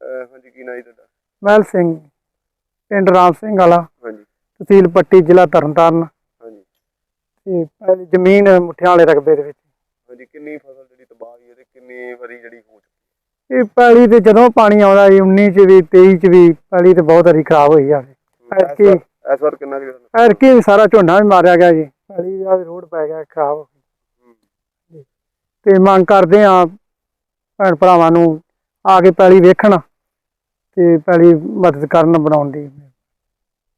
ਅਹ ਹਾਂਜੀ ਕੀ ਨਾਂ ਜੀ ਤੁਹਾਡਾ? ਮਹਿਲ ਸਿੰਘ ਪਿੰਡ ਰਾਮ ਸਿੰਘ ਵਾਲਾ। ਹਾਂਜੀ। ਤਹਿਸੀਲ ਪੱਟੀ ਜ਼ਿਲ੍ਹਾ ਤਰਨਤਾਰਨ। ਹਾਂਜੀ। ਤੇ ਪਹਿਲੀ ਜ਼ਮੀਨ ਮੁੱਠਿਆਂ ਵਾਲੇ ਰਕਬੇ ਦੇ ਵਿੱਚ। ਹਾਂਜੀ ਕਿੰਨੀ ਫਸਲ ਜਿਹੜੀ ਤਬਾਹ ਹੋਈ ਹੈ ਤੇ ਕਿੰਨੀ ਵਾਰੀ ਜਿਹੜੀ ਹੋ ਚੁੱਕੀ ਇਹ ਪੈਲੀ ਤੇ ਜਦੋਂ ਪਾਣੀ ਆਉਂਦਾ ਜੀ 19 ਚ ਵੀ 23 ਚ ਵੀ ਪੈਲੀ ਤੇ ਬਹੁਤ ਵਾਰੀ ਖਰਾਬ ਹੋਈ ਆ ਹੈ ਐਤਕੀ ਇਸ ਵਾਰ- ਕਿੰਨਾ ਕੁ ਐਰਕੀ ਸਾਰਾ ਝੋਨਾ ਵੀ ਮਾਰਿਆ ਗਿਆ ਜੀ। ਪੈਲੀ ਦਾ ਰੋਡ ਪੈ ਗਿਆ ਖਰਾਬ ਹੋ ਗਈ। ਤੇ ਮੰਗ ਕਰਦੇ ਆ ਭੈਣ ਭਰਾਵਾਂ ਨੂੰ ਆ ਕੇ ਪੈਲੀ ਵੇਖਣ। ਤੇ ਪੈਲੀ ਮਦਦ ਕਰਨ ਬਣਾਉਣ ਦੀ।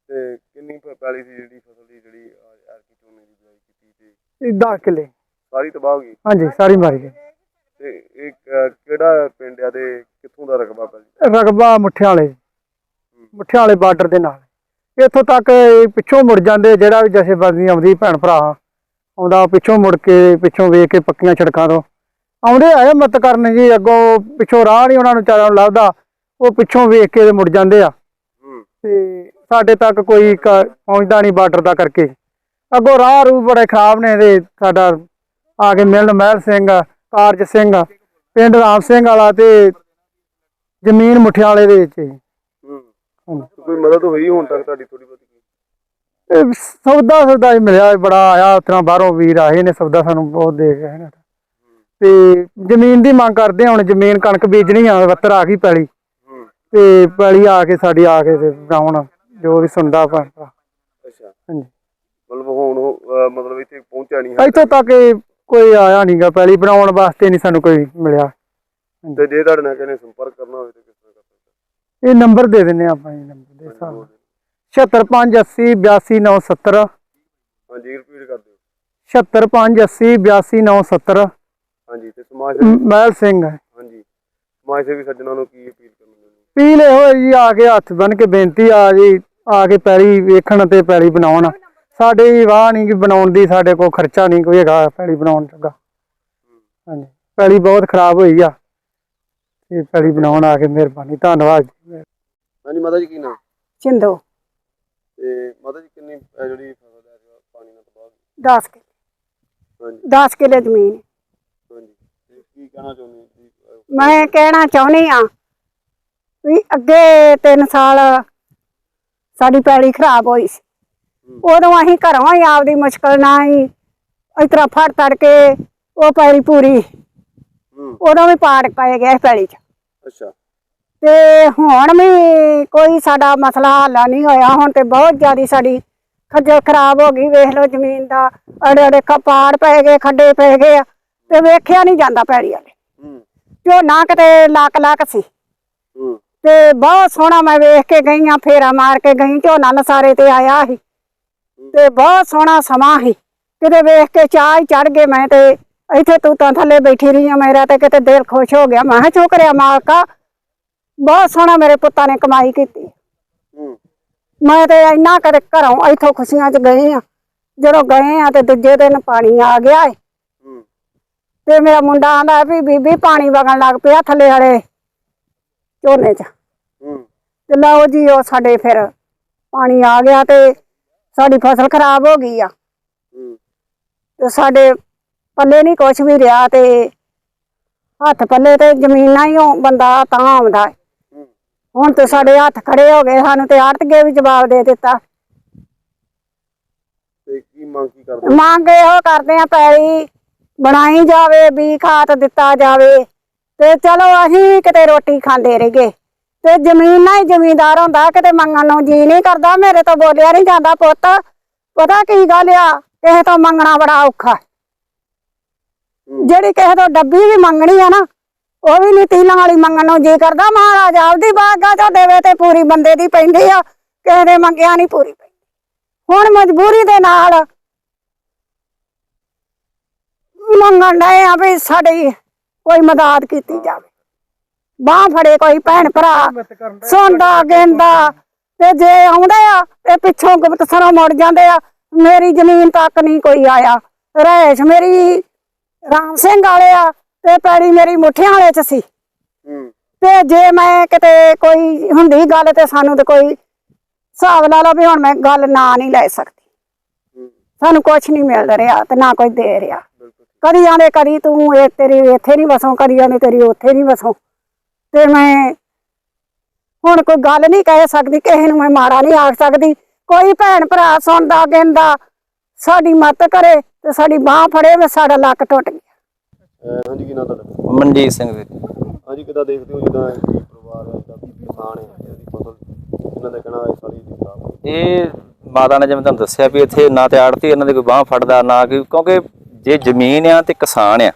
ਤੇ ਕਿੰਨੀ ਪ- ਪੈਲੀ ਸੀ ਜਿਹੜੀ ਫਸਲ ਦੀ ਜਿਹੜੀ ਐਰਕੀ ਝੋਨੇ ਦੀ ਬਿਜਾਈ ਕੀਤੀ ਤੇ ਇਹ 10 ਕਿੱਲੇ। ਸਾਰੀ ਤਬਾਹ ਹੋ ਗਈ? ਹਾਂਜੀ ਸਾਰੀ ਮਾਰੀ ਗਈ। ਤੇ ਇਹ ਕ- ਕਿਹੜਾ ਪਿੰਡ ਆ ਤੇ ਕਿੱਥੋਂ ਦਾ ਰਕਬਾ ਪੈਲੀ ਰਕਬਾ ਮੁੱਠਿਆਂ ਵਾਲੇ ਮੁੱਠਿਆਂ ਵਾਲੇ ਬਾਰਡਰ ਦੇ ਨਾਲ। ਇੱਥੋਂ ਤੱਕ ਇਹ ਪਿੱਛੋਂ ਮੁੜ ਜਾਂਦੇ ਜਿਹੜਾ ਵੀ ਜਥੇਬੰਦੀ ਆਉਂਦੀ ਭੈਣ ਭਰਾ ਆਉਂਦਾ ਪਿੱਛੋਂ ਮੁੜ ਕੇ ਪਿੱਛੋਂ ਵੇਖ ਕੇ ਪੱਕੀਆਂ ਸੜਕਾਂ ਤੋਂ। ਆਉਂਦੇ ਆਏ ਮਤ ਕਰਨ ਜੀ ਅੱਗੋਂ ਪਿੱਛੋਂ ਰਾਹ ਨਹੀਂ ਉਹਨਾਂ ਨੂੰ ਚਾਰਾਂ ਨੂੰ ਲੱਭਦਾ। ਉਹ ਪਿੱਛੋਂ ਵੇਖ ਕੇ ਮੁੜ ਜਾਂਦੇ ਆ। ਤੇ ਸਾਡੇ ਤੱਕ ਕੋਈ ਪਹੁੰਚਦਾ ਨਹੀਂ ਬਾਰਡਰ ਦਾ ਕਰਕੇ। ਅੱਗੋਂ ਰਾਹ ਰੂ ਬੜੇ ਖਰਾਬ ਨੇ ਤੇ ਸਾਡਾ ਆ ਕੇ ਮਿਲਣ ਮਹਿਲ ਸਿੰਘ ਕਾਰਜ ਸਿੰਘ ਪਿੰਡ ਰਾਮ ਸਿੰਘ ਵਾਲਾ ਤੇ ਜ਼ਮੀਨ ਮੁੱਠਿਆਂ ਵਾਲੇ ਦੇ ਵਿੱਚ। ਕੋਈ ਮਦਦ ਹੋਈ ਹੁਣ ਤੱਕ ਤੁਹਾਡੀ ਥੋੜੀ ਬਹੁਤੀ? ਇਹ ਸੌਦਾ ਸੌਦਾ ਹੀ ਮਿਲਿਆ ਬੜਾ ਆਇਆ ਉਤਰਾ ਬਾਹਰੋਂ ਵੀਰ ਆਏ ਨੇ ਸੌਦਾ ਸਾਨੂੰ ਬਹੁਤ ਦੇ ਗਏ ਨੇ। ਤੇ ਜ਼ਮੀਨ ਦੀ ਮੰਗ ਕਰਦੇ ਹੁਣ ਜ਼ਮੀਨ ਕਣਕ ਬੀਜਣੀ ਆ ਵੱਤਰ ਆ ਗਈ ਪੈਲੀ। ਤੇ ਪੈਲੀ ਆ ਕੇ ਸਾਡੀ ਆ ਕੇ ਤੇ ਗਾਉਣ ਜੋ ਵੀ ਸੁਣਦਾ ਭਰਾ ਅੱਛਾ। ਹਾਂਜੀ। ਮਤਲਬ ਹੁਣ ਅਹ, ਮਤਲਬ ਇੱਥੇ ਪਹੁੰਚਿਆ ਨਹੀਂ ਹੈ ਇੱਥੋਂ ਤੱਕ ਇਹ ਕੋਈ ਆਇਆ ਨਹੀਂਗਾ ਪੈਲੀ ਬਣਾਉਣ ਵਾਸਤੇ ਨਹੀਂ ਸਾਨੂੰ ਕੋਈ ਮਿਲਿਆ। ਤੇ ਜੇ ਤੁਹਾਡੇ ਨਾਲ ਕਿਸੇ ਨੇ ਸੰਪਰਕ ਕਰਨਾ ਹੋਵੇ ਤੇ ਕਿਸ ਤਰ੍ਹਾਂ ਕਰ ਸਕਦਾ ਇਹ ਨੰਬਰ ਦੇ ਦਿੰਨੇ ਆਪਾਂ ਇਹ ਨੰਬਰ ਦੇ ਹਿਸਾਬ ਨਾਲ। 76580 82970 ਹਾਂਜੀ ਰਿਪੀਟ ਕਰ ਦਿਓ। 76580 82970 ਹਾਂਜੀ ਤੇ ਸਮਾਜ ਸੇਵੀ ਮਹਿਲ ਸਿੰਘ। ਹੈ ਹਾਂਜੀ। ਸਮਾਜ ਸੇਵੀ ਸੱਜਣਾ ਨੂੰ ਕੀ ਅਪੀਲ ਪੀਲੇ ਹੋਏ ਜੀ ਆ ਕੇ ਹੱਥ ਬਨ ਕੇ ਬੇਨਤੀ ਆ ਜੀ ਆ ਕੇ ਪੈਲੀ ਵੇਖਣ ਤੇ ਪੈਲੀ ਬਣਾਉਣ। ਸਾਡੇ ਵਾਹ ਨਹੀਂ ਕਿ ਬਣਾਉਣ ਦੀ ਸਾਡੇ ਕੋਲ ਖਰਚਾ ਨਹੀਂ ਕੋਈ ਹੈਗਾ ਪੈਲੀ ਬਣਾਉਣ ਜੋਗਾ। ਹਾਂਜੀ ਪੈਲੀ ਬਹੁਤ ਖਰਾਬ ਹੋਈ ਆ। ਤੇ ਪੈਲੀ ਬਣਾਉਣ ਆ ਕੇ ਮਿਹਰਬਾਨੀ ਧੰਨਵਾਦ ਜੀ। ਹਾਂਜੀ ਮਾਤਾ ਜੀ ਕੀ ਨਾਮ ਚਿੰਦੋ। ਤੇ ਮਾਤਾ ਜੀ ਕਿੰਨੀ ਜਿਹੜੀ ਫਸਲ ਹੈ ਪਾਣੀ ਨਾਲ ਤਬਾਹ ਹੋ ਗਈ? 10 ਕਿੱਲੇ। ਹਾਂਜੀ। 10 ਕਿੱਲੇ ਜ਼ਮੀਨ। ਹਾਂਜੀ ਤੇ ਕੀ ਕਹਿਣਾ ਚਾਹੁੰਦੇ ਹੋ ਮੈਂ ਕਹਿਣਾ ਚਾਹੁੰਦੀ ਆ ਵੀ ਅੱਗੇ 3 ਸਾਲ ਸਾਡੀ ਪੈਲੀ ਖਰਾਬ ਹੋਈ ਸੀ। ਉਦੋਂ ਅਸੀਂ ਘਰੋਂ ਹੀ ਆਪਦੀ ਮੁਸ਼ਕਲ ਨਾਲ ਹੀ ਇਸ ਤਰ੍ਹਾਂ ਫੜ ਤੜ ਕੇ ਉਹ ਪੈਲੀ ਪੂਰੀ ਉਦੋਂ ਵੀ ਪਾੜ ਪਏ ਗਏ ਪੈਲੀ 'ਚ। ਅੱਛਾ। ਤੇ ਹੁਣ ਵੀ ਕੋਈ ਸਾਡਾ ਮਸਲਾ ਹੱਲ ਨਹੀਂ ਹੋਇਆ। ਹੁਣ ਤੇ ਬਹੁਤ ਜ਼ਿਆਦੀ ਸਾਡੀ ਖੱਜਲ ਖਰਾਬ ਹੋ ਗਈ। ਵੇਖ ਲਓ ਜ਼ਮੀਨ ਦਾ ਅੜੇ ਅੜੇ ਕਪਾੜ ਪੈ ਗਏ ਖੱਡੇ ਪੈ ਗਏ ਤੇ ਵੇਖਿਆ ਨਹੀਂ ਜਾਂਦਾ ਪੈੜੀ ਵਾਲੇ। ਹੂੰ। ਝੋਨਾ ਕਿਤੇ ਲੱਕ ਲੱਕ ਸੀ। ਹੂੰ। ਤੇ ਬਹੁਤ ਸੋਹਣਾ ਮੈਂ ਵੇਖ ਕੇ ਗਈ ਆ ਫੇਰਾ ਮਾਰ ਕੇ ਗਈ ਝੋਨਾ ਨਸਾਰੇ ਤੇ ਆਇਆ ਸੀ। ਤੇ ਬਹੁਤ ਸੋਹਣਾ ਸਮਾਂ ਸੀ। ਕਿਤੇ ਵੇਖ ਕੇ ਚਾਹ ਹੀ ਚੜ ਗਏ ਮੈਂ ਤੇ ਇੱਥੇ ਤੂੰ ਤਾਂ ਥੱਲੇ ਬੈਠੀ ਰਹੀ ਆ ਮੇਰਾ ਤੇ ਕਿਤੇ ਦਿਲ ਖੁਸ਼ ਹੋ ਗਿਆ। ਮੈਂ ਕਿਹਾ ਸ਼ੁਕਰਿਆ ਮਾਲਕਾ ਬਹੁਤ ਸੋਹਣਾ ਮੇਰੇ ਪੁੱਤਾਂ ਨੇ ਕਮਾਈ ਕੀਤੀ। ਮੈਂ ਤੇ ਇੰਨਾ ਕਦੇ ਘਰੋਂ ਇੱਥੋਂ ਖੁਸ਼ੀਆਂ 'ਚ ਗਏ ਆ। ਜਦੋਂ ਗਏ ਆ ਤੇ ਦੂਜੇ ਦਿਨ ਪਾਣੀ ਆ ਗਿਆ ਏ। ਤੇ ਮੇਰਾ ਮੁੰਡਾ ਆਂਦਾ ਵੀ ਬੀਬੀ ਪਾਣੀ ਵਗਣ ਲੱਗ ਪਿਆ ਥੱਲੇ ਵਾਲੇ। ਝੋਨੇ 'ਚ। ਹੂੰ। ਤੇ ਲਓ ਜੀ ਉਹ ਸਾਡੇ ਫਿਰ ਪਾਣੀ ਆ ਗਿਆ ਤੇ ਸਾਡੀ ਫਸਲ ਖਰਾਬ ਹੋ ਗਈ ਆ। ਹੂੰ। ਤੇ ਸਾਡੇ ਪੱਲੇ ਨਹੀਂ ਕੁਛ ਵੀ ਰਿਹਾ ਤੇ ਹੱਥ ਪੱਲੇ ਤੇ ਜ਼ਮੀਨਾਂ ਹੀ ਉਹ ਬੰਦਾ ਤਾਂ ਆਉਂਦਾ। ਹੂੰ। ਹੁਣ ਤੇ ਸਾਡੇ ਹੱਥ ਖੜੇ ਹੋ ਗਏ ਸਾਨੂੰ ਤੇ ਆੜਤਗੇ ਵੀ ਜਵਾਬ ਦੇ ਦਿੱਤਾ। ਤੇ ਕੀ ਮੰਗ ਕੀ ਕਰਦੇ? ਮੰਗ ਇਹੋ ਕਰਦੇ ਆ ਪੈਲੀ ਬਣਾਈ ਜਾਵੇ ਵੀ ਖਾਤ ਦਿੱਤਾ ਜਾਵੇ। ਤੇ ਚਲੋ ਅਸੀਂ ਕਿਤੇ ਰੋਟੀ ਖਾਂਦੇ ਰਹੀਏ। ਤੇ ਜ਼ਮੀਨ ਨਾਲ ਹੀ ਜ਼ਮੀਂਦਾਰ ਹੁੰਦਾ, ਕਿਤੇ ਮੰਗਣ ਨੂੰ ਜੀ ਨਹੀਂ ਕਰਦਾ। ਮੇਰੇ ਤੋਂ ਬੋਲਿਆ ਨਹੀਂ ਜਾਂਦਾ ਪੁੱਤ। ਪਤਾ ਕੀ ਗੱਲ ਆ? ਕਿਸੇ ਤੋਂ ਮੰਗਣਾ ਬੜਾ ਔਖਾ। ਜਿਹੜੀ ਕਿਸੇ ਤੋਂ ਡੱਬੀ ਵੀ ਮੰਗਣੀ ਆ ਨਾ, ਉਹ ਵੀ ਨਹੀਂ ਤੀਲਾਂ ਵਾਲੀ ਮੰਗਣ ਨੂੰ ਜੀ ਕਰਦਾ। ਮਹਾਰਾਜ ਆਪਦੀ ਬਾਗਾ ਚੋਂ ਦੇਵੇ ਤੇ ਪੂਰੀ ਬੰਦੇ ਦੀ ਪੈਂਦੀ ਆ। ਕਿਸੇ ਦੇ ਮੰਗਿਆ ਨਹੀਂ ਪੂਰੀ ਪੈਂਦੀ। ਹੁਣ ਮਜਬੂਰੀ ਦੇ ਨਾਲ ਮੰਗਣ ਡਏ ਆ ਵੀ ਸਾਡੀ ਕੋਈ ਮਦਦ ਕੀਤੀ ਜਾਵੇ। ਬਾਹ ਫੜੇ ਕੋਈ ਭੈਣ ਭਰਾ ਸੁਣਦਾ ਗਿੰਦਾ ਤੇ ਜੇ ਆਉਂਦੇ ਆ ਤੇ ਪਿੱਛੋਂ ਗੁਪਤਸਰੋਂ ਮੁੜ ਜਾਂਦੇ ਆ ਮੇਰੀ ਜ਼ਮੀਨ ਤੱਕ ਨਹੀਂ ਕੋਈ ਆਇਆ। ਰਹਿਸ਼ ਮੇਰੀ ਰਾਮ ਸਿੰਘ ਵਾਲੇ ਆ ਤੇ ਪੈੜੀ ਮੇਰੀ ਮੁੱਠਿਆਂ ਵਾਲੇ ਚ ਸੀ। ਤੇ ਜੇ ਮੈਂ ਕਿਤੇ ਕੋਈ ਹੁੰਦੀ ਗੱਲ ਤੇ ਸਾਨੂੰ ਤੇ ਕੋਈ ਹਿਸਾਬ ਲਾ ਲਓ ਵੀ ਹੁਣ ਮੈਂ ਗੱਲ ਨਾ ਨਹੀਂ ਲੈ ਸਕਦੀ। ਸਾਨੂੰ ਕੁਝ ਨਹੀਂ ਮਿਲ ਰਿਹਾ ਤੇ ਨਾ ਕੋਈ ਦੇ ਰਿਹਾ। ਕਦੀ ਆਂਦੇ ਕਦੀ ਤੂੰ ਇਹ ਤੇਰੀ ਇੱਥੇ ਨਹੀਂ ਵਸੋਂ ਕਦੀ ਆਂਦੇ ਤੇਰੀ ਉੱਥੇ ਨਹੀਂ ਵਸੋਂ। ਤੇ ਮੈਂ ਹੁਣ ਕੋਈ ਗੱਲ ਨਹੀਂ ਕਹਿ ਸਕਦੀ ਕਿਸੇ ਨੂੰ ਮੈਂ ਮਾੜਾ ਨਹੀਂ ਆਖ ਸਕਦੀ। ਕੋਈ ਭੈਣ ਭਰਾ ਸੁਣਦਾ ਗਿੰਦਾ ਸਾਡੀ ਮਦਦ ਕਰੇ ਤੇ ਸਾਡੀ ਬਾਹ ਫੜੇ ਮੈਂ ਸਾਡਾ ਲੱਕ ਟੁੱਟ ਗਿਆ। ਹਾਂਜੀ ਕੀ ਨਾਂ ਤੁਹਾਡਾ? ਮਨਜੀਤ ਸਿੰਘ ਵੀਰ। ਹਾਂਜੀ ਕਿੱਦਾਂ ਦੇਖਦੇ ਹੋ ਜਿੱਦਾਂ ਪਰਿਵਾਰ ਹੈ ਜਿਹੜਾ ਕਿਸਾਨ ਹੈ ਜਿਹਦੀ ਫਸਲ ਇਹਨਾਂ ਦਾ ਕਹਿਣਾ ਹੈ ਸਾਰੀ ਦੀ ਖਰਾਬ ਇਹ ਮਾਤਾ ਨੇ ਜਿਵੇਂ ਤੁਹਾਨੂੰ ਦੱਸਿਆ ਵੀ ਇੱਥੇ ਨਾ ਤੇ ਆੜਤੀ ਇਹਨਾਂ ਦੇ ਕੋਈ ਬਾਹ ਫੜਦਾ ਨਾ ਕਿਉਂਕਿ ਜੇ ਜ਼ਮੀਨ ਆ ਤੇ ਕਿਸਾਨ ਆ।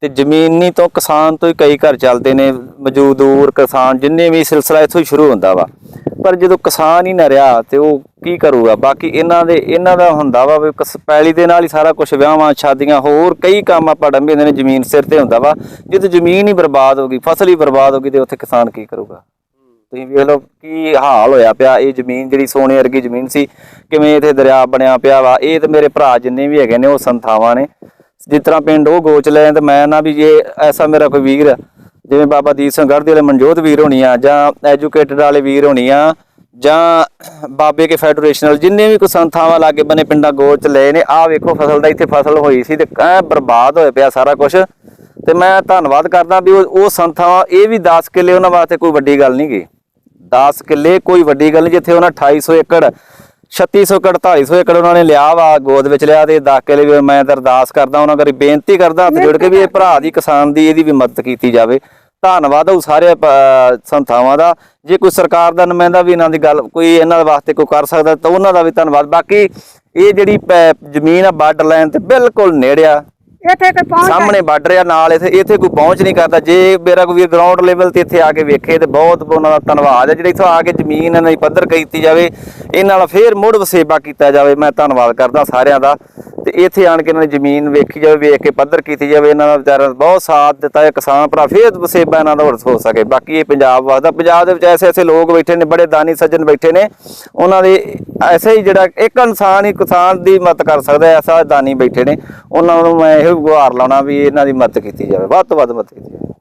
ਤੇ ਜ਼ਮੀਨੀ ਤੋਂ ਕਿਸਾਨ ਤੋਂ ਹੀ ਕਈ ਘਰ ਚੱਲਦੇ ਨੇ ਮਜ਼ਦੂਰ ਕਿਸਾਨ ਜਿੰਨੇ ਵੀ ਸਿਲਸਿਲਾ ਇੱਥੋਂ ਹੀ ਸ਼ੁਰੂ ਹੁੰਦਾ ਵਾ। ਪਰ ਜਦੋਂ ਕਿਸਾਨ ਹੀ ਨਾ ਰਿਹਾ ਤੇ ਉਹ ਕੀ ਕਰੂਗਾ? ਬਾਕੀ ਇਹਨਾਂ ਦੇ, ਇਹਨਾਂ ਦਾ ਹੁੰਦਾ ਵਾ ਵੀ ਕਿਸ- ਪੈਲੀ ਦੇ ਨਾਲ ਹੀ ਸਾਰਾ ਕੁਝ ਵਿਆਹਾਂ, ਸ਼ਾਦੀਆਂ, ਹੋਰ ਕਈ ਕੰਮ ਆਪਾਂ ਡੰਬੇ ਹੁੰਦੇ ਨੇ ਜ਼ਮੀਨ ਸਿਰ ਤੇ ਹੁੰਦਾ ਵਾ। ਜਦੋਂ ਜ਼ਮੀਨ ਹੀ ਬਰਬਾਦ ਹੋ ਗਈ, ਫਸਲ ਹੀ ਬਰਬਾਦ ਹੋ ਗਈ ਤੇ ਉੱਥੇ ਕਿਸਾਨ ਕੀ ਕਰੂਗਾ? ਤੁਸੀਂ ਵੇਖ ਲਓ ਕੀ ਹਾਲ ਹੋਇਆ ਪਿਆ। ਇਹ ਜ਼ਮੀਨ ਜਿਹੜੀ ਸੋਨੇ ਵਰਗੀ ਜ਼ਮੀਨ ਸੀ, ਕਿਵੇਂ ਇੱਥੇ ਦਰਿਆ ਬਣਿਆ ਪਿਆ ਵਾ। ਇਹ ਤੇ ਮੇਰੇ ਭਰਾ ਜਿੰਨੇ ਵੀ ਹੈਗੇ ਨੇ, ਉਹ ਸੰਥਾਵਾਂ ਨੇ। ਜਿਸ ਤਰ੍ਹਾਂ ਪਿੰਡ ਉਹ ਗੋਚ ਲੈ ਤੇ ਮੈਂ ਨਾ ਵੀ ਜੇ ਐਸਾ ਮੇਰਾ ਕੋਈ ਵੀਰ, ਜਿਵੇਂ ਬਾਬਾ ਦੀਪ ਸਿੰਘ ਗੜ੍ਹਦੀ ਵਾਲੇ ਮਨਜੋਤ ਵੀਰ ਹੋਣੀ ਆ, ਜਾਂ ਐਜੂਕੇਟਡ ਵਾਲੇ ਵੀਰ ਹੋਣੀ ਆ, ਜਾਂ ਬਾਬੇ ਕੇ ਫੈਡਰੇਸ਼ਨਲ ਜਿੰਨੇ ਵੀ ਕੋਈ ਸੰਥਾਵਾਂ ਲਾਗੇ ਬਨੇ ਪਿੰਡਾਂ ਗੋਚ ਲਏ ਨੇ, ਆਹ ਵੇਖੋ ਫਸਲ ਦਾ ਇੱਥੇ ਫਸਲ ਹੋਈ ਸੀ ਤੇ ਐ ਬਰਬਾਦ ਹੋਇਆ ਪਿਆ ਸਾਰਾ ਕੁਝ ਤੇ ਮੈਂ ਧੰਨਵਾਦ ਕਰਦਾ ਵੀ ਉਹ ਉਹ ਸੰਥਾਵਾਂ, ਇਹ ਵੀ 10 ਕਿੱਲੇ ਉਹਨਾਂ ਵਾਸਤੇ ਕੋਈ ਵੱਡੀ ਗੱਲ ਨਹੀਂ ਗੀ। 10 ਕਿੱਲੇ ਕੋਈ ਵੱਡੀ ਗੱਲ ਨਹੀਂ ਜਿੱਥੇ ਉਹਨਾਂ 2800 ਏਕੜ 3600 ਏਕੜ 250 ਏਕੜ ਉਹਨਾਂ ਨੇ ਲਿਆ ਵਾ ਗੋਦ ਵਿੱਚ ਲਿਆ ਤੇ 10 ਕਿੱਲੇ ਵੀ ਮੈਂ ਤਾਂ ਅਰਦਾਸ ਕਰਦਾ ਉਹਨਾਂ ਕਰੀ ਬੇਨਤੀ ਕਰਦਾ ਹੱਥ ਜੋੜ ਕੇ ਵੀ ਇਹ ਭਰਾ ਦੀ ਕਿਸਾਨ ਦੀ ਇਹਦੀ ਵੀ ਮਦਦ ਕੀਤੀ ਜਾਵੇ। ਧੰਨਵਾਦ ਉਹ ਸਾਰੇ ਅਹ, ਸੰਸਥਾਵਾਂ ਦਾ। ਜੇ ਕੋਈ ਸਰਕਾਰ ਦਾ ਨੁਮਾਇੰਦਾ ਵੀ ਇਹਨਾਂ ਦੀ ਗੱਲ ਕੋਈ ਇਹਨਾਂ ਵਾਸਤੇ ਕੋਈ ਕਰ ਸਕਦਾ ਤਾਂ ਉਹਨਾਂ ਦਾ ਵੀ ਧੰਨਵਾਦ। ਬਾਕੀ ਇਹ ਜਿਹੜੀ ਪੈ- ਜ਼ਮੀਨ ਆ ਬਾਰਡਰ ਲਾਈਨ ਤੇ ਬਿਲਕੁਲ ਨੇੜਿਆ ਇੱਥੇ ਕੋਈ ਪਹੁੰਚ ਸਾਹਮਣੇ ਬਾਰਡਰ ਆ ਨਾਲ ਇੱਥੇ ਇੱਥੇ ਕੋਈ ਪਹੁੰਚ ਨਹੀਂ ਕਰਦਾ। ਜੇ ਮੇਰਾ ਕੋਈ ਗਰਾਊਂਡ ਲੈਵਲ ਤੇ ਇੱਥੇ ਆ ਕੇ ਵੇਖੇ, ਤੇ ਬਹੁਤ ਉਹਨਾਂ ਦਾ ਧੰਨਵਾਦ ਹੈ। ਜਿਹੜੀ ਇੱਥੋਂ ਆ ਕੇ ਜ਼ਮੀਨ ਇਹਨਾਂ ਦੀ ਪੱਧਰ ਕੀਤੀ ਜਾਵੇ, ਇਹਨਾਂ ਨਾਲ ਫੇਰ ਮੁੜ ਵਸੇਬਾ ਕੀਤਾ ਜਾਵੇ। ਮੈਂ ਧੰਨਵਾਦ ਕਰਦਾ ਸਾਰਿਆਂ ਦਾ। ਤੇ ਇੱਥੇ ਆਣ ਕੇ ਇਹਨਾਂ ਦੀ ਜ਼ਮੀਨ ਵੇਖੀ ਜਾਵੇ, ਵੇਖ ਕੇ ਪੱਧਰ ਕੀਤੀ ਜਾਵੇ, ਇਹਨਾਂ ਦਾ ਵਿਚਾਰਿਆਂ ਦਾ ਬਹੁਤ ਸਾਥ ਦਿੱਤਾ ਹੈ ਕਿਸਾਨ ਭਰਾ, ਫੇਰ ਵਸੇਬਾ ਇਹਨਾਂ ਦਾ ਹੋਰ ਹੋ ਸਕੇ। ਬਾਕੀ ਇਹ ਪੰਜਾਬ ਵਾਸਤਾ, ਪੰਜਾਬ ਦੇ ਵਿੱਚ ਐਸੇ ਐਸੇ ਲੋਕ ਬੈਠੇ ਨੇ, ਬੜੇ ਦਾਨੀ ਸੱਜਣ ਬੈਠੇ ਨੇ, ਉਹਨਾਂ ਦੇ ਐਸੇ ਹੀ ਜਿਹੜਾ ਇੱਕ ਇਨਸਾਨ ਹੀ ਕਿਸਾਨ ਦੀ ਮਦਦ ਕਰ ਸਕਦਾ ਐਸਾ ਦਾਨੀ ਬੈਠੇ ਨੇ। ਉਹਨਾਂ ਨੂੰ ਮੈਂ ਇਹੋ ਗੁਹਾਰ ਲਾਉਣਾ ਵੀ ਇਹਨਾਂ ਦੀ ਮਦਦ ਕੀਤੀ ਜਾਵੇ, ਵੱਧ ਤੋਂ ਵੱਧ ਮਦਦ ਕੀਤੀ ਜਾਵੇ।